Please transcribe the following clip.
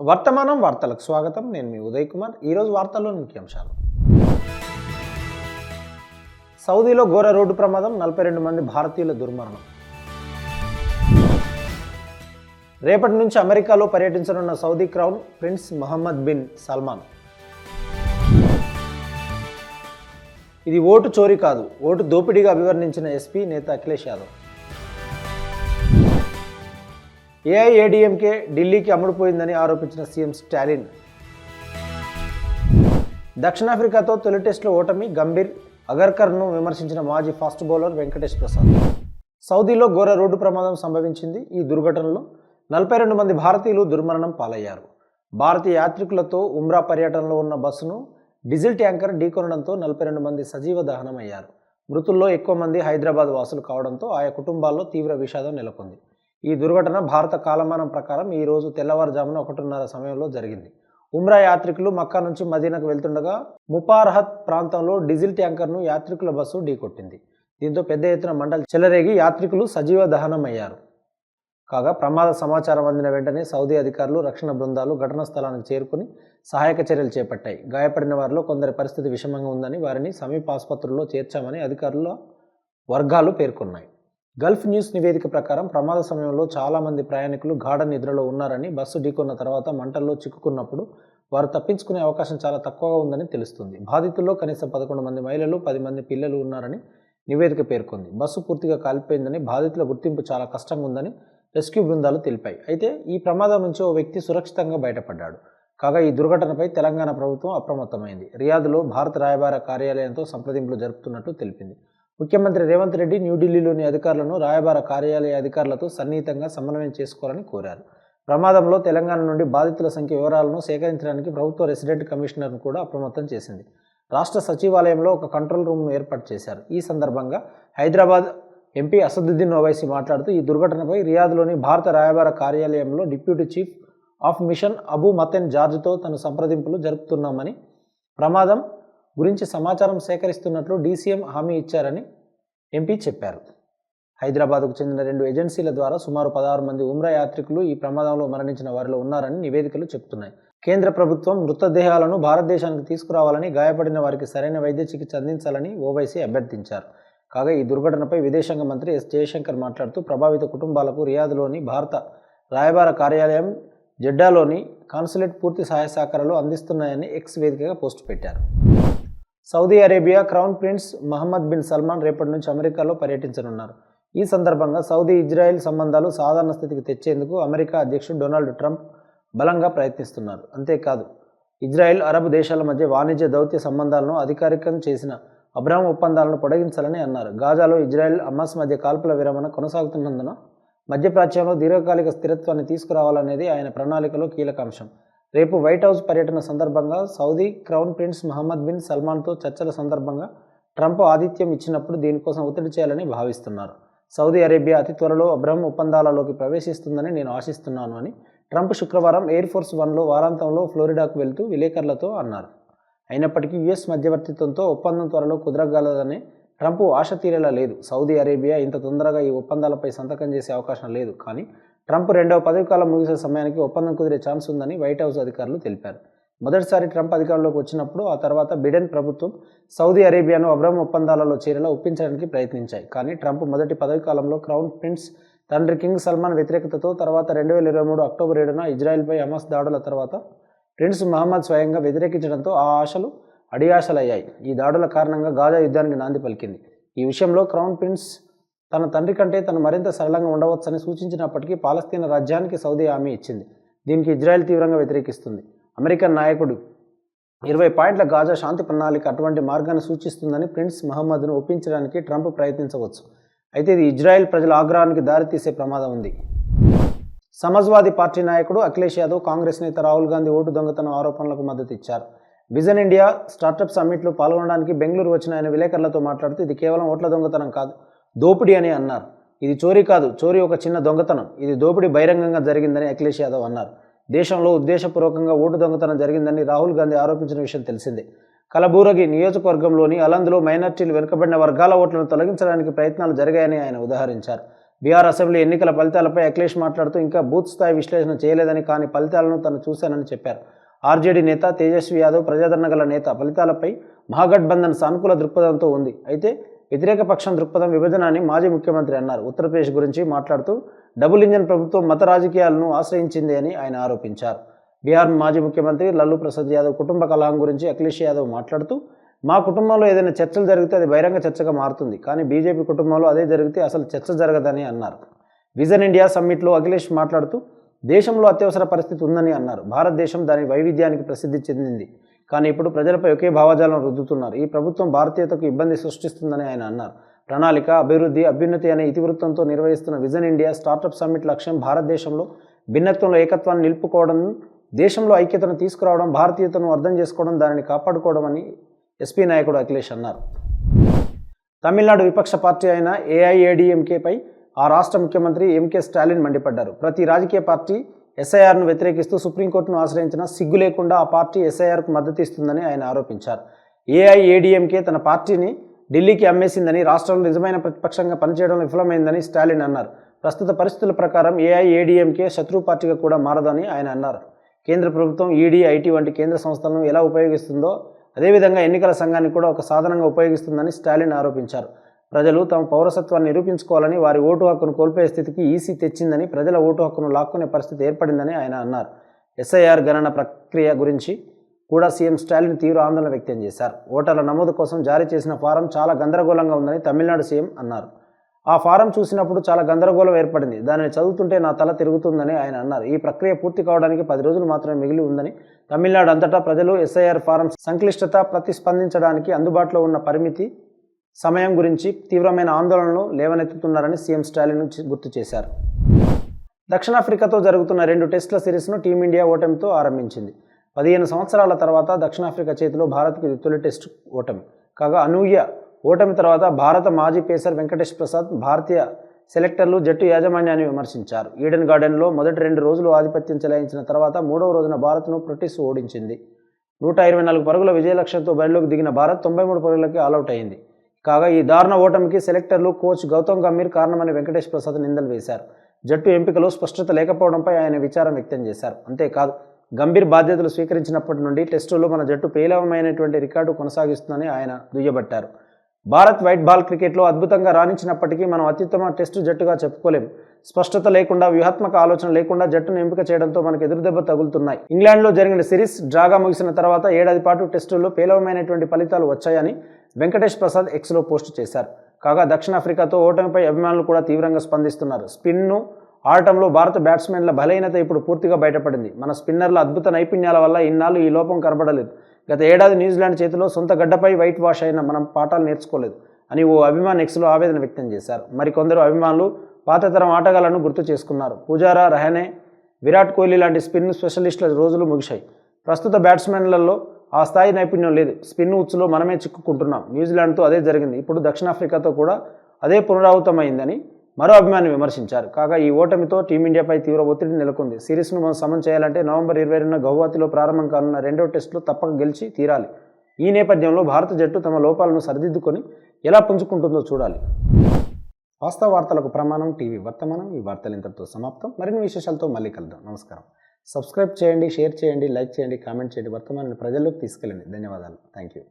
వర్తమానం వార్తలకు స్వాగతం. నేను మీ ఉదయ్ కుమార్. ఈరోజు వార్తల్లోని ముఖ్యాంశాలు. సౌదీలో ఘోర రోడ్డు ప్రమాదం నలభై రెండు మంది భారతీయుల దుర్మరణం. రేపటి నుంచి అమెరికాలో పర్యటించనున్న Saudi crown prince Mohammed bin Salman. ఇది ఓటు చోరీ కాదు ఓటు దోపిడీగా అభివర్ణించిన ఎస్పీ నేత అఖిలేష్ యాదవ్. ఏఐఏడిఎంకే ఢిల్లీకి అమ్ముడుపోయిందని ఆరోపించిన సీఎం స్టాలిన్. దక్షిణాఫ్రికాతో తొలి టెస్టులో ఓటమి గంభీర్ అగర్కర్ను విమర్శించిన మాజీ ఫాస్ట్ బౌలర్ వెంకటేష్ ప్రసాద్. సౌదీలో ఘోర రోడ్డు ప్రమాదం సంభవించింది ఈ దుర్ఘటనలో నలభై రెండు మంది భారతీయులు దుర్మరణం పాలయ్యారు. భారతీయ యాత్రికులతో ఉమ్రా పర్యటనలో ఉన్న బస్సును డీజిల్ ట్యాంకర్ ఢీకొనడంతో నలభై రెండు మంది సజీవ దహనమయ్యారు. మృతుల్లో ఎక్కువ మంది హైదరాబాద్ వాసులు కావడంతో ఆయా కుటుంబాల్లో తీవ్ర విషాదం నెలకొంది. ఈ దుర్ఘటన భారత కాలమానం ప్రకారం ఈరోజు తెల్లవారుజామున ఒకటిన్నర సమయంలో జరిగింది. ఉమ్రా యాత్రికులు మక్కా నుంచి మదీనాకు వెళ్తుండగా ముపార్హత్ ప్రాంతంలో డీజిల్ ట్యాంకర్ను యాత్రికుల బస్సు ఢీకొట్టింది. దీంతో పెద్ద ఎత్తున మండలి చెలరేగి యాత్రికులు సజీవ దహనమయ్యారు. కాగా ప్రమాద సమాచారం అందిన వెంటనే సౌదీ అధికారులు రక్షణ బృందాలు ఘటనా స్థలానికి చేరుకుని సహాయక చర్యలు చేపట్టాయి. గాయపడిన వారిలో కొందరి పరిస్థితి విషమంగా ఉందని వారిని సమీప ఆసుపత్రుల్లో చేర్చామని అధికారుల వర్గాలు పేర్కొన్నాయి. గల్ఫ్ న్యూస్ నివేదిక ప్రకారం ప్రమాద సమయంలో చాలామంది ప్రయాణికులు గాఢ నిద్రలో ఉన్నారని బస్సు ఢీకొన్న తర్వాత మంటల్లో చిక్కుకున్నప్పుడు వారు తప్పించుకునే అవకాశం చాలా తక్కువగా ఉందని తెలుస్తుంది. బాధితుల్లో కనీసం పదకొండు మంది మహిళలు పది మంది పిల్లలు ఉన్నారని నివేదిక పేర్కొంది. బస్సు పూర్తిగా కాలిపోయిందని బాధితుల గుర్తింపు చాలా కష్టంగా ఉందని రెస్క్యూ బృందాలు తెలిపాయి. అయితే ఈ ప్రమాదం నుంచి ఓ వ్యక్తి సురక్షితంగా బయటపడ్డాడు. కాగా ఈ దుర్ఘటనపై తెలంగాణ ప్రభుత్వం అప్రమత్తమైంది. రియాద్లో భారత రాయబార కార్యాలయంతో సంప్రదింపులు జరుపుతున్నట్టు తెలిపింది. ముఖ్యమంత్రి రేవంత్ రెడ్డి న్యూఢిల్లీలోని అధికారులను రాయబార కార్యాలయ అధికారులతో సన్నిహితంగా సమన్వయం చేసుకోవాలని కోరారు. ప్రమాదంలో తెలంగాణ నుండి బాధితుల సంఖ్య వివరాలను సేకరించడానికి ప్రభుత్వ రెసిడెంట్ కమిషనర్ను కూడా అప్రమత్తం చేసింది. రాష్ట్ర సచివాలయంలో ఒక కంట్రోల్ రూమ్ను ఏర్పాటు చేశారు. ఈ సందర్భంగా హైదరాబాద్ ఎంపీ అసదుద్దీన్ ఓవైసీ మాట్లాడుతూ ఈ దుర్ఘటనపై రియాద్లోని భారత రాయబార కార్యాలయంలో deputy chief of mission Abu Mathen జార్జ్తో తన సంప్రదింపులు జరుపుతున్నామని ప్రమాదం గురించి సమాచారం సేకరిస్తున్నట్లు డీసీఎం హామీ ఇచ్చారని ఎంపీ చెప్పారు. హైదరాబాద్కు చెందిన రెండు ఏజెన్సీల ద్వారా సుమారు పదహారు మంది ఉమ్రా యాత్రికులు ఈ ప్రమాదంలో మరణించిన వారిలో ఉన్నారని నివేదికలు చెబుతున్నాయి కేంద్ర ప్రభుత్వం మృతదేహాలను భారతదేశానికి తీసుకురావాలని గాయపడిన వారికి సరైన వైద్య చికిత్స అందించాలని ఓవైసీ అభ్యర్థించారు. కాగా ఈ దుర్ఘటనపై విదేశాంగ మంత్రి ఎస్ జయశంకర్ మాట్లాడుతూ ప్రభావిత కుటుంబాలకు రియాద్లోని భారత రాయబార కార్యాలయం జెడ్డాలోని కాన్సులేట్ పూర్తి సహాయ సహకారాలు అందిస్తున్నాయని ఎక్స్ వేదికగా పోస్టు పెట్టారు. Saudi Arabia crown prince Mohammed bin Salman రేపటి నుంచి అమెరికాలో పర్యటించనున్నారు. ఈ సందర్భంగా సౌదీ ఇజ్రాయెల్ సంబంధాలు సాధారణ స్థితికి తెచ్చేందుకు అమెరికా అధ్యక్షుడు డొనాల్డ్ ట్రంప్ బలంగా ప్రయత్నిస్తున్నారు. అంతేకాదు ఇజ్రాయెల్ అరబ్ దేశాల మధ్య వాణిజ్య దౌత్య సంబంధాలను అధికారికం చేసిన అబ్రాహం ఒప్పందాలను పొడిగించాలని అన్నారు. గాజాలో ఇజ్రాయెల్ అమ్మాస్ మధ్య కాల్పుల విరమణ కొనసాగుతున్నందున మధ్యప్రాచ్యంలో దీర్ఘకాలిక స్థిరత్వాన్ని తీసుకురావాలనేది ఆయన ప్రణాళికలో కీలక అంశం. రేపు వైట్ హౌస్ పర్యటన సందర్భంగా Saudi crown prince Mohammed bin సల్మాన్తో చర్చల సందర్భంగా ట్రంప్ ఆతిథ్యం ఇచ్చినప్పుడు దీనికోసం ఒత్తిడి చేయాలని భావిస్తున్నారు. సౌదీ అరేబియా అతి త్వరలో అబ్రహం ఒప్పందాలలోకి ప్రవేశిస్తుందని నేను ఆశిస్తున్నాను అని ట్రంప్ శుక్రవారం ఎయిర్ ఫోర్స్ వన్లో వారాంతంలో ఫ్లోరిడాకు వెళ్తూ విలేకరులతో అన్నారు. అయినప్పటికీ యుఎస్ మధ్యవర్తిత్వంతో ఒప్పందం త్వరలో కుదరగలదని ట్రంప్ ఆశ తీరేలా లేదు. సౌదీ అరేబియా ఇంత తొందరగా ఈ ఒప్పందాలపై సంతకం చేసే అవకాశం లేదు. కానీ ట్రంప్ రెండవ పదవికాలం ముగిసే సమయానికి ఒప్పందం కుదిరే ఛాన్స్ ఉందని వైట్ హౌస్ అధికారులు తెలిపారు. మొదటిసారి ట్రంప్ అధికారంలోకి వచ్చినప్పుడు ఆ తర్వాత బిడెన్ ప్రభుత్వం సౌదీ అరేబియాను అబ్రహం ఒప్పందాలలో చేరేలా ఒప్పించడానికి ప్రయత్నించాయి. కానీ ట్రంప్ మొదటి పదవి కాలంలో క్రౌన్ ప్రిన్స్ తండ్రి కింగ్ సల్మాన్ వ్యతిరేకతతో తర్వాత రెండు వేల ఇరవై మూడు అక్టోబర్ ఏడున ఇజ్రాయెల్పై హమాస్ దాడుల తర్వాత ప్రిన్స్ మహమ్మద్ స్వయంగా వ్యతిరేకించడంతో ఆ ఆశలు అడియాశలయ్యాయి. ఈ దాడుల కారణంగా గాజా యుద్ధానికి నాంది పలికింది. ఈ విషయంలో క్రౌన్ ప్రిన్స్ తన తండ్రి కంటే తను మరింత సరళంగా ఉండవచ్చని సూచించినప్పటికీ పాలస్తీనా రాజ్యానికి సౌదీ హామీ ఇచ్చింది. దీనికి ఇజ్రాయెల్ తీవ్రంగా వ్యతిరేకిస్తుంది. అమెరికన్ నాయకుడు ఇరవై పాయింట్ల గాజా శాంతి ప్రణాళిక అటువంటి మార్గాన్ని సూచిస్తుందని ప్రిన్స్ మహమ్మద్ను ఒప్పించడానికి ట్రంప్ ప్రయత్నించవచ్చు. అయితే ఇది ఇజ్రాయెల్ ప్రజల ఆగ్రహానికి దారితీసే ప్రమాదం ఉంది. సమాజ్వాదీ పార్టీ నాయకుడు అఖిలేష్ యాదవ్ కాంగ్రెస్ నేత రాహుల్ గాంధీ ఓటు దొంగతనం ఆరోపణలకు మద్దతు ఇచ్చారు. విజన్ ఇండియా స్టార్టప్ సమ్మిట్లో పాల్గొనడానికి బెంగళూరు వచ్చిన ఆయన విలేకరులతో మాట్లాడుతూ ఇది కేవలం ఓట్ల దొంగతనం కాదు. దోపిడీ అని అన్నారు. ఇది చోరీ కాదు చోరీ ఒక చిన్న దొంగతనం. ఇది దోపిడీ బహిరంగంగా జరిగిందని అఖిలేష్ యాదవ్ అన్నారు. దేశంలో ఉద్దేశపూర్వకంగా ఓటు దొంగతనం జరిగిందని రాహుల్ గాంధీ ఆరోపించిన విషయం తెలిసిందే. కలబూరగి నియోజకవర్గంలోని అలందులో మైనార్టీలు వెనుకబడిన వర్గాల ఓట్లను తొలగించడానికి ప్రయత్నాలు జరిగాయని ఆయన ఉదాహరించారు. బీహార్ అసెంబ్లీ ఎన్నికల ఫలితాలపై అఖిలేష్ మాట్లాడుతూ ఇంకా బూత్ స్థాయి విశ్లేషణ చేయలేదని కానీ ఫలితాలను తను చూశానని చెప్పారు. ఆర్జేడీ నేత తేజస్వి యాదవ్ ప్రజాదరణ గల నేత ఫలితాలపై మహాగఠబంధన్ సానుకూల దృక్పథంతో ఉంది. అయితే వ్యతిరేక పక్షం దృక్పథం విభజన అని మాజీ ముఖ్యమంత్రి అన్నారు. ఉత్తరప్రదేశ్ గురించి మాట్లాడుతూ డబుల్ ఇంజన్ ప్రభుత్వం మత రాజకీయాలను ఆశ్రయించింది అని ఆయన ఆరోపించారు. బీహార్ మాజీ ముఖ్యమంత్రి లల్లు ప్రసాద్ యాదవ్ కుటుంబ కలహం గురించి అఖిలేష్ యాదవ్ మాట్లాడుతూ మా కుటుంబంలో ఏదైనా చర్చలు జరిగితే అది బహిరంగ చర్చగా మారుతుంది. కానీ బీజేపీ కుటుంబంలో అదే జరిగితే అసలు చర్చ జరగదని అన్నారు. విజన్ ఇండియా సమ్మిట్లో అఖిలేష్ మాట్లాడుతూ దేశంలో అత్యవసర పరిస్థితి ఉందని అన్నారు. భారతదేశం దాని వైవిధ్యానికి ప్రసిద్ధి చెందింది. కానీ ఇప్పుడు ప్రజలపై ఒకే భావజాలం రుద్దుతున్నారు. ఈ ప్రభుత్వం భారతీయతకు ఇబ్బంది సృష్టిస్తుందని ఆయన అన్నారు. ప్రణాళిక అభివృద్ధి అభ్యున్నతి అనే ఇతివృత్తంతో నిర్వహిస్తున్న విజన్ ఇండియా స్టార్టప్ సమ్మిట్ లక్ష్యం భారతదేశంలో భిన్నత్వంలో ఏకత్వాన్ని నిలుపుకోవడం దేశంలో ఐక్యతను తీసుకురావడం భారతీయతను అర్థం చేసుకోవడం దానిని కాపాడుకోవడం అని ఎస్పీ నాయకుడు అఖిలేష్ అన్నారు. తమిళనాడు విపక్ష పార్టీ అయిన ఏఐఏడిఎంకేపై ఆ రాష్ట్ర ముఖ్యమంత్రి ఎంకే స్టాలిన్ మండిపడ్డారు. ప్రతి రాజకీయ పార్టీ ఎస్ఐఆర్ను వ్యతిరేకిస్తూ సుప్రీంకోర్టును ఆశ్రయించిన సిగ్గు లేకుండా ఆ పార్టీ ఎస్ఐఆర్కు మద్దతు ఇస్తుందని ఆయన ఆరోపించారు. ఏఐఏడిఎంకే తన పార్టీని ఢిల్లీకి అమ్మేసిందని రాష్ట్రంలో నిజమైన ప్రతిపక్షంగా పనిచేయడం విఫలమైందని స్టాలిన్ అన్నారు. ప్రస్తుత పరిస్థితుల ప్రకారం ఏఐఏడిఎంకే శత్రు పార్టీగా కూడా మారదని ఆయన అన్నారు. కేంద్ర ప్రభుత్వం ఈడీ ఐటీ వంటి కేంద్ర సంస్థలను ఎలా ఉపయోగిస్తుందో అదేవిధంగా ఎన్నికల సంఘాన్ని కూడా ఒక సాధనంగా ఉపయోగిస్తుందని స్టాలిన్ ఆరోపించారు. ప్రజలు తమ పౌరసత్వాన్ని నిరూపించుకోవాలని వారి ఓటు హక్కును కోల్పోయే స్థితికి ఈసీ తెచ్చిందని ప్రజల ఓటు హక్కును లాక్కునే పరిస్థితి ఏర్పడిందని ఆయన అన్నారు. ఎస్ఐఆర్ గణన ప్రక్రియ గురించి కూడా సీఎం స్టాలిన్ తీవ్ర ఆందోళన వ్యక్తం చేశారు. ఓటర్ల నమోదు కోసం జారీ చేసిన ఫారం చాలా గందరగోళంగా ఉందని తమిళనాడు సీఎం అన్నారు. ఆ ఫారం చూసినప్పుడు చాలా గందరగోళం ఏర్పడింది. దానిని చదువుతుంటే నా తల తిరుగుతుందని ఆయన అన్నారు. ఈ ప్రక్రియ పూర్తి కావడానికి పది రోజులు మాత్రమే మిగిలి ఉందని తమిళనాడు అంతటా ప్రజలు ఎస్ఐఆర్ ఫారం సంక్లిష్టత ప్రతిస్పందించడానికి అందుబాటులో ఉన్న పరిమితి సమయం గురించి తీవ్రమైన ఆందోళనలు లేవనెత్తుతున్నారని సీఎం స్టాలిన్ గుర్తు చేశారు. దక్షిణాఫ్రికాతో జరుగుతున్న రెండు టెస్టుల సిరీస్ను టీమిండియా ఓటమితో ఆరంభించింది. పదిహేను సంవత్సరాల తర్వాత దక్షిణాఫ్రికా చేతిలో భారత్కు ఇది తొలి టెస్ట్ ఓటమి. కాగా అనూహ్య ఓటమి తర్వాత భారత మాజీ పేసర్ వెంకటేష్ ప్రసాద్ భారతీయ సెలెక్టర్లు జట్టు యాజమాన్యాన్ని విమర్శించారు. ఈడెన్ గార్డెన్లో మొదటి రెండు రోజులు ఆధిపత్యం చెలాయించిన తర్వాత మూడవ రోజున భారత్ను బ్రిటిష్ ఓడించింది. నూట ఇరవై నాలుగు పరుగుల విజయ లక్ష్యంతో బరిలోకి దిగిన భారత్ తొంభై మూడు పరుగులకి ఆలౌట్ అయింది. కాగా ఈ దారుణ ఓటమికి సెలెక్టర్లు కోచ్ గౌతమ్ గంభీర్ కారణమని వెంకటేష్ ప్రసాద్ నిందలు వేశారు. జట్టు ఎంపికలో స్పష్టత లేకపోవడంపై ఆయన విచారం వ్యక్తం చేశారు. అంతేకాదు గంభీర్ బాధ్యతలు స్వీకరించినప్పటి నుండి టెస్టులో మన జట్టు పేలవమైనటువంటి రికార్డు కొనసాగిస్తుందని ఆయన దుయ్యబట్టారు. భారత్ వైట్ బాల్ క్రికెట్లో అద్భుతంగా రాణించినప్పటికీ మనం అత్యుత్తమ టెస్టు జట్టుగా చెప్పుకోలేం. స్పష్టత లేకుండా వ్యూహాత్మక ఆలోచన లేకుండా జట్టును ఎంపిక చేయడంతో మనకు ఎదురుదెబ్బ తగులుతున్నాయి. ఇంగ్లాండ్లో జరిగిన సిరీస్ డ్రాగా ముగిసిన తర్వాత ఏడాది పాటు టెస్టుల్లో పేలవమైనటువంటి ఫలితాలు వచ్చాయని వెంకటేష్ ప్రసాద్ ఎక్స్లో పోస్టు చేశారు. కాగా దక్షిణాఫ్రికాతో ఓటమిపై అభిమానులు కూడా తీవ్రంగా స్పందిస్తున్నారు. స్పిన్ను ఆడటంలో భారత బ్యాట్స్మెన్ల బలహీనత ఇప్పుడు పూర్తిగా బయటపడింది. మన స్పిన్నర్ల అద్భుత నైపుణ్యాల వల్ల ఇన్నాళ్ళు ఈ లోపం కనబడలేదు. గత ఏడాది న్యూజిలాండ్ చేతిలో సొంత గడ్డపై వైట్ వాష్ అయిన మనం పాఠాలు నేర్చుకోలేదు అని ఓ అభిమాన్ ఎక్స్లో ఆవేదన వ్యక్తం చేశారు. మరికొందరు అభిమానులు పాతతరం ఆటగాళ్ళను గుర్తు చేసుకున్నారు. పూజారా రహనే విరాట్ కోహ్లీ లాంటి స్పిన్ స్పెషలిస్టుల రోజులు ముగిశాయి. ప్రస్తుత బ్యాట్స్మెన్లలో ఆ స్థాయి నైపుణ్యం లేదు. స్పిన్ ఉచ్చులో మనమే చిక్కుకుంటున్నాం. న్యూజిలాండ్తో అదే జరిగింది. ఇప్పుడు దక్షిణాఫ్రికాతో కూడా అదే పునరావృతమైందని మరో అభిమాని విమర్శించారు. కాగా ఈ ఓటమితో టీమిండియాపై తీవ్ర ఒత్తిడి నెలకొంది. సిరీస్ను మనం సమన్ చేయాలంటే నవంబర్ ఇరవై రెండున గౌహతిలో ప్రారంభం కానున్న రెండో టెస్టులో తప్పక గెలిచి తీరాలి. ఈ నేపథ్యంలో భారత జట్టు తమ లోపాలను సరిదిద్దుకొని ఎలా పుంజుకుంటుందో చూడాలి. వాస్తవ వార్తలకు ప్రమాణం టీవీ వర్తమానం ఈ వార్తలు ఇంతటితో సమాప్తం. మరిన్ని విశేషాలతో మళ్ళీ కలుద్దాం. నమస్కారం. సబ్స్క్రైబ్ చేయండి షేర్ చేయండి లైక్ చేయండి కామెంట్ చేయండి. వర్తమానాన్ని ప్రజల్లోకి తీసుకెళ్ళండి. ధన్యవాదాలు. Thank you